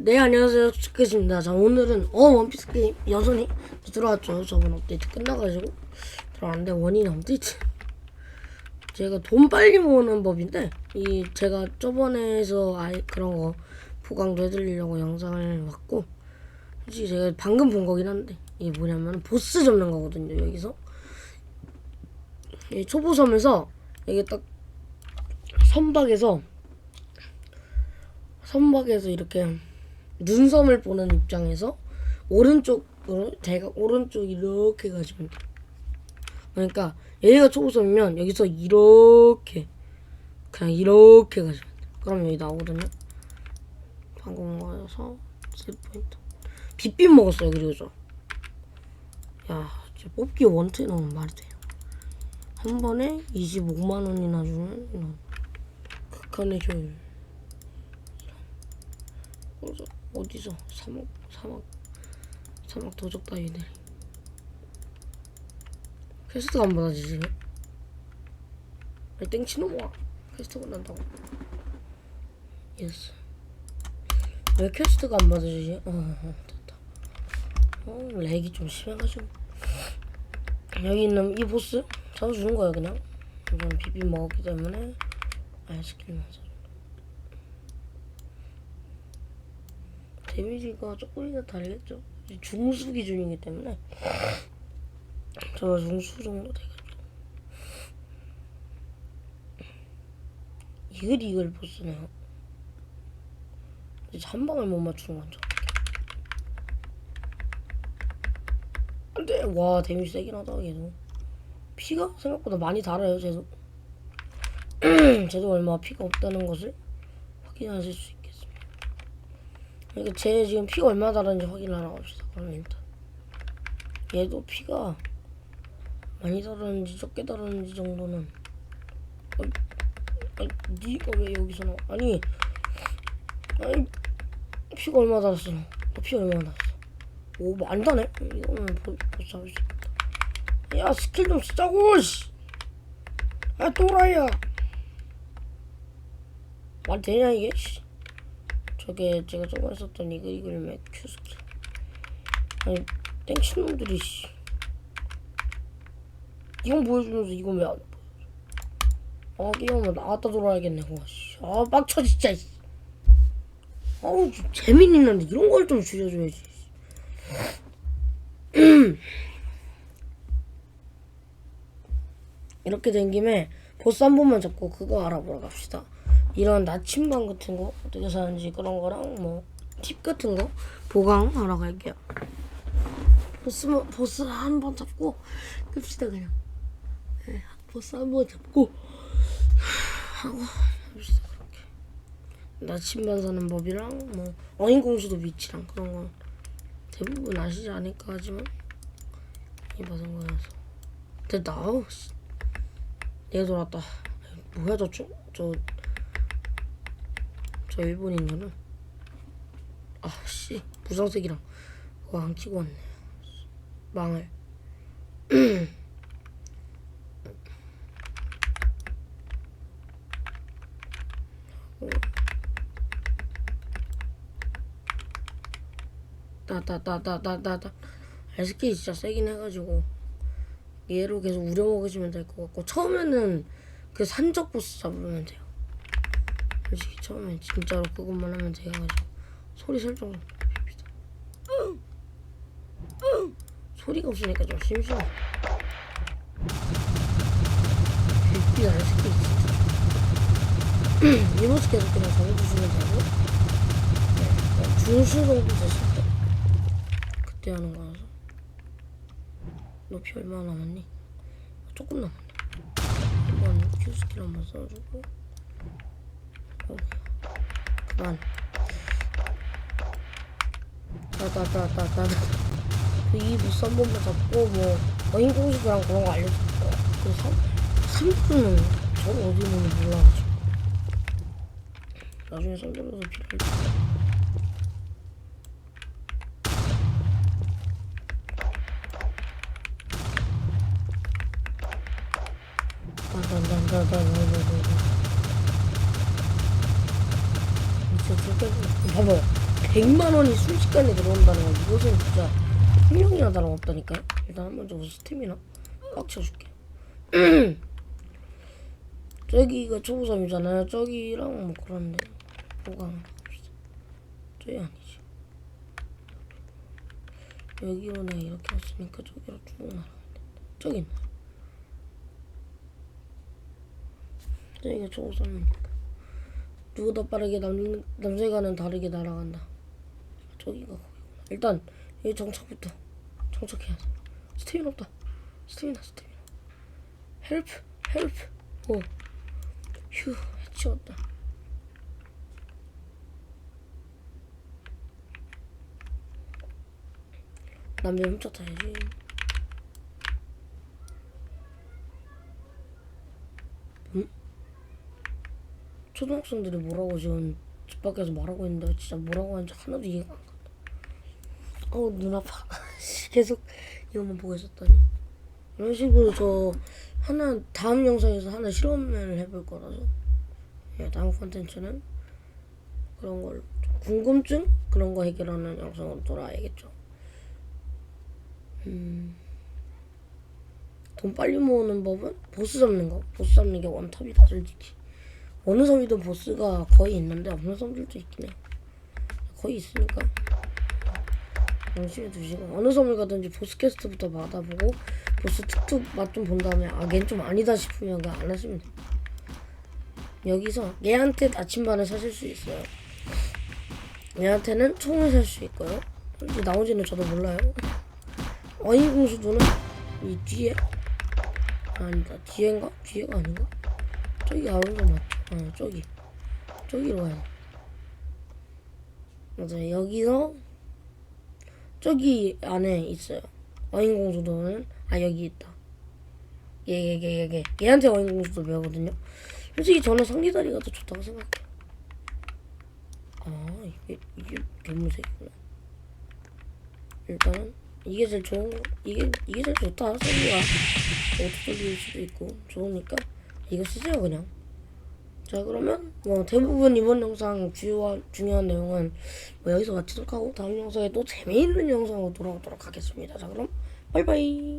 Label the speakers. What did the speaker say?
Speaker 1: 네 안녕하세요. 스케치입니다. 자 오늘은 어 원피스 게임. 여전히 들어왔죠. 저번 업데이트 끝나가지고. 들어왔는데 원인 업데이트 제가 돈 빨리 모으는 법인데 이 제가 저번에서 아이 그런 거 보강도 해드리려고 영상을 봤고 솔직히 제가 방금 본 거긴 한데 이게 뭐냐면 보스 잡는 거거든요 여기서. 이 초보섬에서 이게 딱 선박에서 선박에서 이렇게 눈섬을 보는 입장에서 오른쪽으로 제가 오른쪽 이렇게 가시면 돼요. 그러니까 여기가 초보섬이면 여기서 이렇게 그냥 이렇게 가시면 돼요. 그럼 여기 나오거든요. 방금 가서 셀 포인트. 빗빛 먹었어요. 그리고 저. 야, 진짜 뽑기 원투에 넣으면 말이 돼요. 한 번에 25만 원이나 주는 극한의 효율. 어디서, 어디서? 사막 사막 사막 도적 따위들이 퀘스트가 안 받아지지 아니 땡치는 뭐야 퀘스트가 난다고. 예스. 왜 퀘스트가 안 받아지지? 어, 어 됐다. 어 렉이 좀 심해가지고. 여기 있는 이 보스? 잡아주는 거야 그냥? 이건 비비 먹었기 때문에 아이스크림 맞아 데미지가 조금이나 다르겠죠. 중수 기준이기 때문에 저 중수 정도 돼가지고 이글 이글 보스네요. 이제 한 방을 못 맞추는 건죠. 안돼 와 데미지 세긴 하다 얘도 피가 생각보다 많이 달아요 쟤도 쟤도 얼마 피가 없다는 것을 확인하실 수 있겠습니다. 그러니까 제 지금 피가 얼마나 다른지 확인을 하러 갑시다. 그럼 일단 얘도 피가 많이 다르는지 적게 다르는지 정도는 아니, 아니 니가 왜 여기서 나와? 아니 아니 피가 얼마나 달았어? 너피 얼마나 달았어? 오 많다네? 이거는 보, 보 잡을 수 있다. 야 스킬 좀 쓰자고 씨. 아 또라이야. 말 되냐 이게? 씨. 저게 제가 저번에 썼던 이글 이글 맥 큐 스킬 아니 땡친 놈들이 씨. 이건 보여주면서 이건 왜안 보여줘? 아 게임하면 나갔다 돌아야겠네 와, 씨. 아 빡쳐 진짜 씨. 아우 좀 재밌는데 이런 걸 좀 줄여줘야지 이렇게 된 김에 보스 한 번만 잡고 그거 알아보러 갑시다 이런 나침반 같은 거 어떻게 사는지 그런 거랑 뭐 팁 같은 거 보강하러 갈게요. 보스 보스 한 번 잡고 끕시다 그냥. 네, 보스 한 번 잡고 하고 합시다 그렇게. 나침반 사는 법이랑 뭐 어인 공수도 위치랑 그런 거 대부분 아시지 않을까 하지만 이 바상관에서 됐다. 아우 씨. 내가 돌았다. 뭐야 저저 저. 저 일본인들은? 아씨. 무상색이랑 그거 안 키고 왔네. 망할. 따따따따따따 SK 진짜 세긴 해가지고. 얘로 계속 우려먹으시면 될 것 같고. 처음에는 그 산적 보스 잡으면 돼요 솔직히 처음에 진짜로 그것만 하면 돼가지고 소리 설정 좀 빕시다. 소리가 없으니까 좀 심심해. 빅비가 SK 진짜. 이모스 계속 그냥 정해주시면 되고 네, 중수 정도 됐을 때 그때 하는 거라서 너피 얼마나 남았니? 조금 남았네. 한번 큐 스킬 한번 써주고 그만. 따따따따따. 그이 부스 한 번만 잡고 뭐 어인 공식이랑 그런 거 알려줄 거야. 그 삼, 삼프는 저 어디 있는지 몰라가지고. 나중에 선별해서 필요할 때. 따따따따따따따. 진 봐봐요. 100만 원이 순식간에 들어온다는 건 이것은 진짜 생명이나 다름없다니까요. 일단 한번 저거 스태미나 꽉 채워줄게. 저기가 초보섬이잖아요. 저기랑 뭐 그런데 합시다. 저기 아니지. 여기로 내가 이렇게 왔으니까 저기로 쭉 날아가야 된다. 저기 있나? 저기가 초보섬입니다. 누구보다 빠르게 남, 남세가는 다르게 날아간다. 저기가. 일단 여기 정착부터 정착해야 돼. 스태미나 없다. 스태미나 스태미나. 헬프 헬프. 오. 휴 해치웠다. 남자 훔쳐 타야지. 초등학생들이 뭐라고 지금 집 밖에서 말하고 있는데 진짜 뭐라고 하는지 하나도 이해가 안 간다. 어우 눈 아파. 계속 이것만 보고 있었더니 이런 식으로 저 하나 다음 영상에서 하나 실험을 해볼 거라서 예, 다음 컨텐츠는 그런 걸 궁금증 그런 거 해결하는 영상으로 돌아와야겠죠. 음, 돈 빨리 모으는 법은 보스 잡는 거. 보스 잡는 게 원탑이다 솔직히. 어느 섬이든 보스가 거의 있는데 없는 섬들도 있긴 해. 거의 있으니까. 열심히 두시고 어느 섬을 가든지 보스 퀘스트부터 받아보고 보스 툭툭 맛좀 본 다음에 아걘 좀 아니다 싶으면 안 하시면 돼. 여기서 얘한테 나침반을 사실 수 있어요. 얘한테는 총을 살 수 있고요. 이게 나오지는 저도 몰라요. 어인 공수도는 이 뒤에 아니다 뒤에인가? 뒤에가 아닌가? 저기 아우가 맞죠? 어 저기 저기로 가요. 맞아요. 여기서 저기 안에 있어요. 어인공수도는 아 여기 있다. 얘 얘 얘 얘 얘, 얘한테 어인공수도 배우거든요. 솔직히 저는 성기다리가 더 좋다고 생각해요. 아 이게 이게 괴물색이구나. 일단은 이게 제일 좋은 거 이게 이게 제일 좋다 성기가 돌릴 수도 있고 좋으니까 이거 쓰세요 그냥. 자 그러면 뭐 대부분 이번 영상 주요한 중요한 내용은 뭐 여기서 마치도록 하고 다음 영상에 또 재미있는 영상으로 돌아오도록 하겠습니다. 자 그럼 바이바이.